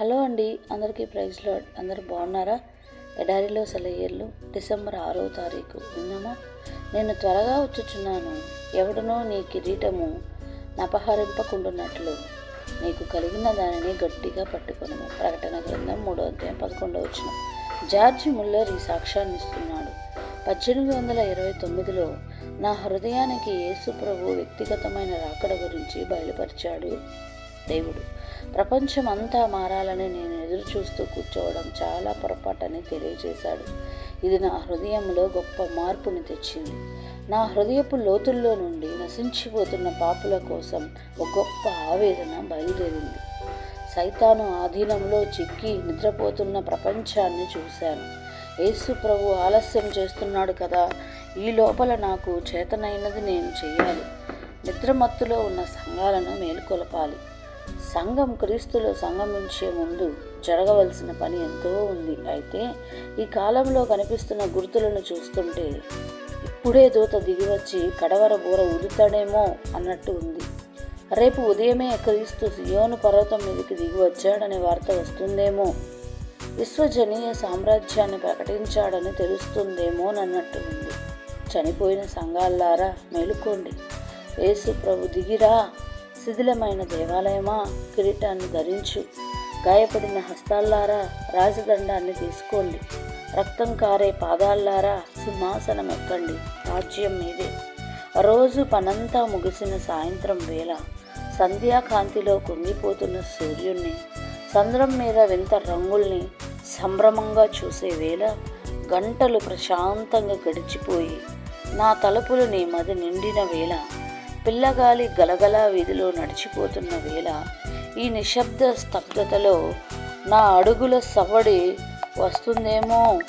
Hello అండి అందరికీ praise lord. అందరూ బాగున్నారా? ఎడారిలో సెలయేర్లు డిసెంబర్ ఆరో తారీఖు. విన్నామా? నేను త్వరగా వచ్చుచున్నాను. ఎవడనో నీ కిరీటము నపహరింపకుండునట్లు. నీకు కలిగిన దానిని గట్టిగా పట్టుకొను ప్రకటన గ్రంథం మూడో అధ్యాయం పదకొండవ వచ్చిన జార్జ్ ముల్లర్ ఈ సాక్ష్యాన్ని ఇస్తున్నాడు. పద్దెనిమిది వందల ఇరవై తొమ్మిదిలో నా హృదయానికి యేసు ప్రభు వ్యక్తిగతమైన రాకడ గురించి బయలుపరిచాడు దేవుడు. ప్రపంచం అంతా మారాలని నేను ఎదురు చూస్తూ కూర్చోవడం చాలా పొరపాటని తెలియజేశాడు. ఇది నా హృదయంలో గొప్ప మార్పుని తెచ్చింది. నా హృదయపు లోతుల్లో నుండి నశించిపోతున్న పాపుల కోసం ఒక గొప్ప ఆవేదన బయలుదేరింది. సైతాను ఆధీనంలో చిక్కి నిద్రపోతున్న ప్రపంచాన్ని చూశాను. యేసు ప్రభు ఆలస్యం చేస్తున్నాడు కదా ఈ లోపల నాకు చేతనైనది నేను చేయాలి. నిద్రమత్తులో ఉన్న సంఘాలను మేలుకొలపాలి. సంఘం క్రీస్తులో సంగమించే ముందు జరగవలసిన పని ఎంతో ఉంది. అయితే ఈ కాలంలో కనిపిస్తున్న గుర్తులను చూస్తుంటే ఇప్పుడే దూత దిగివచ్చి కడవర బూర ఉదుతాడేమో అన్నట్టు ఉంది. రేపు ఉదయమే క్రీస్తు సియోను పర్వతం మీదకి దిగి వచ్చాడనే వార్త వస్తుందేమో? విశ్వజనీయ సామ్రాజ్యాన్ని ప్రకటించాడని తెలుస్తుందేమోనన్నట్టు ఉంది. చనిపోయిన సంఘాల్లారా మేలుకోండి. యేసు ప్రభు దిగిరా. శిథిలమైన దేవాలయమా? కిరీటాన్ని ధరించు. గాయపడిన హస్తాల్లారా? రాజదండాన్ని తీసుకోండి. రక్తం కారే పాదాల్లారా? సింహాసనం ఎక్కండి. రాజ్యం మీదే. రోజు పనంతా ముగిసిన సాయంత్రం వేళ సంధ్యాకాంతిలో కుంగిపోతున్న సూర్యుణ్ణి సంద్రం మీద వింత రంగుల్ని సంభ్రమంగా చూసే వేళ గంటలు ప్రశాంతంగా గడిచిపోయి నా తలుపులు నీ మది నిండిన వేళ పిల్లగాలి గలగల వీధిలో నడిచిపోతున్న వేళ ఈ నిశ్శబ్ద స్తబ్దతలో నా అడుగుల సవ్వడి వస్తుందేమో?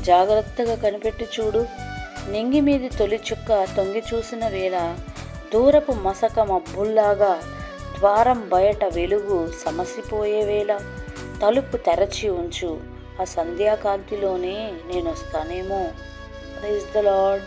జాగ్రత్తగా కనిపెట్టి చూడు. నింగి మీది తొలి చుక్క తొంగి చూసిన వేళ దూరపు మసక మబ్బుల్లాగా ద్వారం బయట వెలుగు సమసిపోయే వేళ. తలుపు తెరచి ఉంచు. ఆ సంధ్యాకాంతిలోనే నేను వస్తానేమో ప్రైజ్ ద లాడ్